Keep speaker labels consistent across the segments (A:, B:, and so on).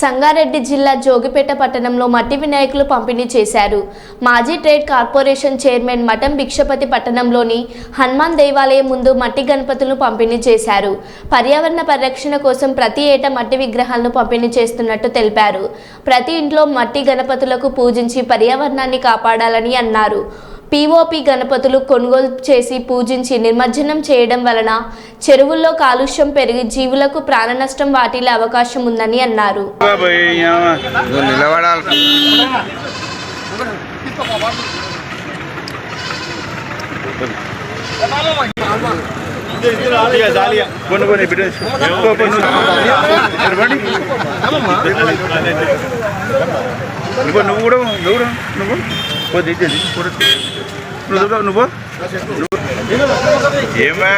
A: సంగారెడ్డి జిల్లా జోగిపేట పట్టణంలో మట్టి వినాయకులు పంపిణీ చేశారు. మాజీ ట్రేడ్ కార్పొరేషన్ చైర్మన్ మఠం భిక్షపతి పట్టణంలోని హనుమాన్ దేవాలయం ముందు మట్టి గణపతులను పంపిణీ చేశారు. పర్యావరణ పరిరక్షణ కోసం ప్రతి ఏటా మట్టి విగ్రహాలను పంపిణీ చేస్తున్నట్టు తెలిపారు. ప్రతి ఇంట్లో మట్టి గణపతులకు పూజించి పర్యావరణాన్ని కాపాడాలని అన్నారు. పీఓపీ గణపతులు కొనుగోలు చేసి పూజించి నిమజ్జనం చేయడం వలన చెరువుల్లో కాలుష్యం పెరిగి జీవులకు ప్రాణ నష్టం వాటిల్లే అవకాశం ఉందని అన్నారు.
B: నువ్వు
C: నువ్వు నువ్వు. నువ్వు నువ్వు ఏమా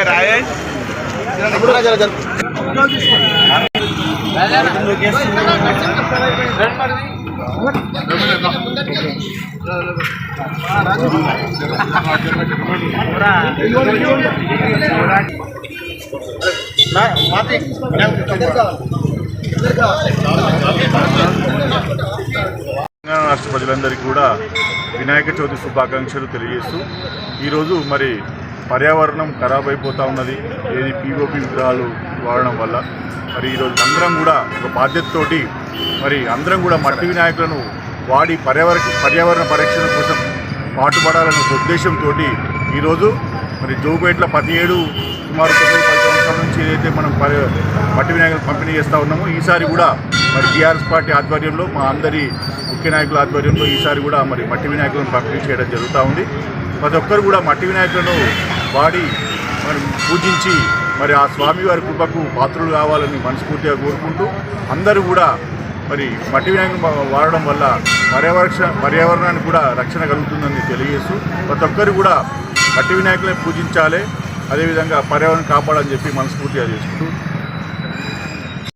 C: రాష్ట్ర ప్రజలందరికీ కూడా వినాయక చవితి శుభాకాంక్షలు తెలియజేస్తూ ఈరోజు మరి పర్యావరణం ఖరాబ్ అయిపోతూ ఉన్నది. ఏది పీఓపీ విగ్రహాలు వాడడం వల్ల మరి ఈరోజు అందరం కూడా ఒక బాధ్యతతోటి మరి అందరం కూడా మట్టి వినాయకులను వాడి పర్యావరణ పర్యావరణ పరిరక్షణ కోసం పాటుపడాలనే ఉద్దేశంతో ఈరోజు మరి జోగుపేటలో పదిహేడు సుమారు తొమ్మిది పది సంవత్సరాల నుంచి ఏదైతే మనం పరి మట్టి వినాయకులు పంపిణీ చేస్తూ ఉన్నామో ఈసారి కూడా మరి టీఆర్ఎస్ పార్టీ ఆధ్వర్యంలో మా అందరి ముఖ్య నాయకుల ఆధ్వర్యంలో ఈసారి కూడా మరి మట్టి వినాయకులను పంపిణీ చేయడం జరుగుతూ ఉంది. ప్రతి ఒక్కరు కూడా మట్టి వినాయకులను వాడి మరి పూజించి మరి ఆ స్వామివారి కృపకు పాత్రులు కావాలని మనస్ఫూర్తిగా కోరుకుంటూ అందరూ కూడా మరి మట్టి వినాయకులు వాడడం వల్ల పర్యావరణ పర్యావరణానికి కూడా రక్షణ కలుగుతుందని తెలియజేస్తూ ప్రతి ఒక్కరు కూడా మట్టి వినాయకులను పూజించాలి అదేవిధంగా పర్యావరణం కాపాడాలని చెప్పి మనస్ఫూర్తిగా చేసుకుంటూ